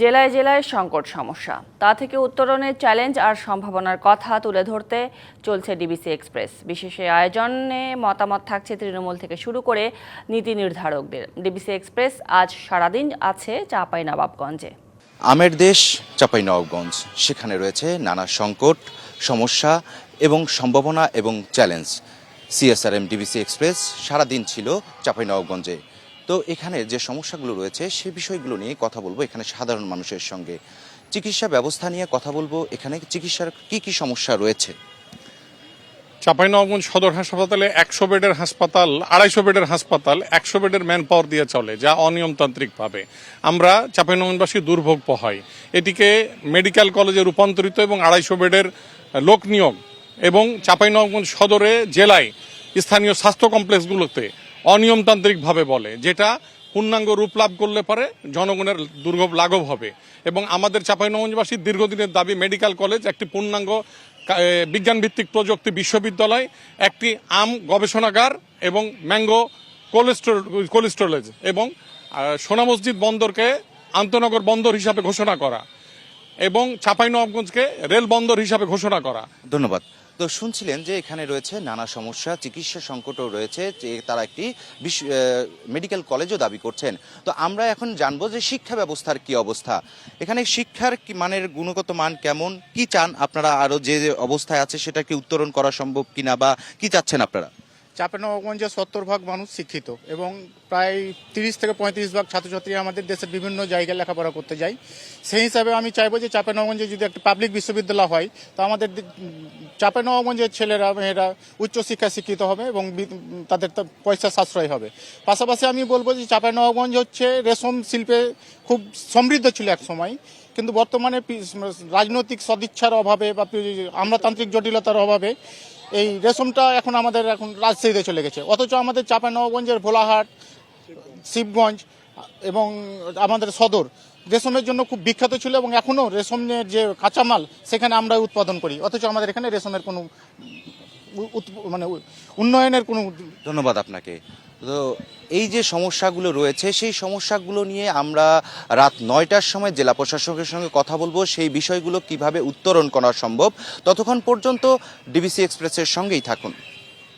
জেলায় জেলায় সংকট সমস্যা। তা থেকে উত্তরণের চ্যালেঞ্জ আর সম্ভাবনার কথা তুলে ধরতে চলছে ডিবিসি এক্সপ্রেস। বিশেষ আয়োজনে মতামত থাকছে তৃণমূল থেকে শুরু করে নীতি নির্ধারকদের। ডিবিসি এক্সপ্রেস আজ সারাদিন আছে চাপাই নবাবগঞ্জে আমের দেশ, চাঁপাইনবাবগঞ্জ। সেখানে রয়েছে নানা সংকট, সমস্যা এবং সম্ভাবনা এবং চ্যালেঞ্জ। সিএসআরএম ডিবিসি এক্সপ্রেস সারাদিন ছিল চাঁপাইনবাবগঞ্জে। তো এখানে যে সমস্যাগুলো রয়েছে, সে বিষয়গুলো নিয়ে কথা বলব এখানে সাধারণ মানুষের সঙ্গে। চিকিৎসা ব্যবস্থা নিয়ে কথা বলব। এখানে চিকিৎসার কি কি সমস্যা রয়েছে? চাঁপাইনবাবগঞ্জ সদর হাসপাতালে একশো বেডের হাসপাতাল, আড়াইশো বেডের হাসপাতাল, একশো বেডের ম্যান পাওয়ার দিয়ে চলে, যা অনিয়মতান্ত্রিকভাবে। আমরা চাঁপাইনবাবগঞ্জবাসী দুর্ভোগ হয়। এটিকে মেডিকেল কলেজে রূপান্তরিত এবং আড়াইশো বেডের লোক নিয়োগ এবং চাঁপাইনবাবগঞ্জ সদরে জেলায় স্থানীয় স্বাস্থ্য কমপ্লেক্সগুলোতে অনিয়মতান্ত্রিকভাবে বলে, যেটা পূর্ণাঙ্গ রূপ লাভ করলে পরে জনগণের দুর্ভোগ লাঘব হবে। এবং আমাদের চাঁপাইনবাবগঞ্জবাসীর দীর্ঘদিনের দাবি, মেডিকেল কলেজ, একটি পূর্ণাঙ্গ বিজ্ঞানভিত্তিক প্রযুক্তি বিশ্ববিদ্যালয়, একটি আম গবেষণাগার এবং ম্যাঙ্গো কোলেস্টোর কোলেস্টোরেজ এবং সোনা মসজিদ বন্দরকে আন্তনগর বন্দর হিসাবে ঘোষণা করা এবং চাঁপাইনবাবগঞ্জকে রেল বন্দর হিসাবে ঘোষণা করা। ধন্যবাদ। তো শুনছিলেন যে এখানে রয়েছে নানা সমস্যা, চিকিৎসা সংকটও রয়েছে, যে তারা একটি মেডিকেল কলেজও দাবি করছেন। তো আমরা এখন জানব যে শিক্ষা ব্যবস্থার কি অবস্থা। এখানে শিক্ষার মানের গুণগত মান কেমন? কি চান আপনারা? আরও যে অবস্থায় আছে সেটা কি উত্তরণ করা সম্ভব কিনা বা কি চাচ্ছেন আপনারা? চাঁপাইনবাবগঞ্জে সত্তর ভাগ মানুষ শিক্ষিত এবং প্রায় তিরিশ থেকে পঁয়ত্রিশ ভাগ ছাত্রছাত্রী আমাদের দেশের বিভিন্ন জায়গায় লেখাপড়া করতে যায়। সেই হিসাবে আমি চাইব যে চাঁপাইনবাবগঞ্জে যদি একটা পাবলিক বিশ্ববিদ্যালয় হয়, তো আমাদের চাঁপাইনবাবগঞ্জের ছেলেরা, মেয়েরা উচ্চশিক্ষায় শিক্ষিত হবে এবং তাদের তো পয়সা সাশ্রয় হবে। পাশাপাশি আমি বলব যে চাঁপাইনবাবগঞ্জ হচ্ছে রেশম শিল্পে খুব সমৃদ্ধ ছিল এক সময়, কিন্তু বর্তমানে রাজনৈতিক সদিচ্ছার অভাবে বা আমলাতান্ত্রিক জটিলতার অভাবে এই রেশমটা এখন আমাদের এখন রাজশাহীতে চলে গেছে। অথচ আমাদের চাঁপাইনবাবগঞ্জের ভোলাহাট শিবগঞ্জ এবং আমাদের সদর। রেশমের জন্য খুব বিখ্যাত ছিল এবং এখনও রেশমের যে কাঁচামাল, সেখানে আমরা উৎপাদন করি। অথচ আমাদের এখানে রেশমের কোনো মানে উন্নয়নের কোনো ধন্যবাদ আপনাকে। তো এই যে সমস্যাগুলো রয়েছে, সেই সমস্যাগুলো নিয়ে আমরা রাত নয়টার সময় জেলা প্রশাসকের সঙ্গে কথা বলব। সেই বিষয়গুলো কীভাবে উত্তরণ করা সম্ভব, ততক্ষণ পর্যন্ত ডিবিসি এক্সপ্রেসের সঙ্গেই থাকুন।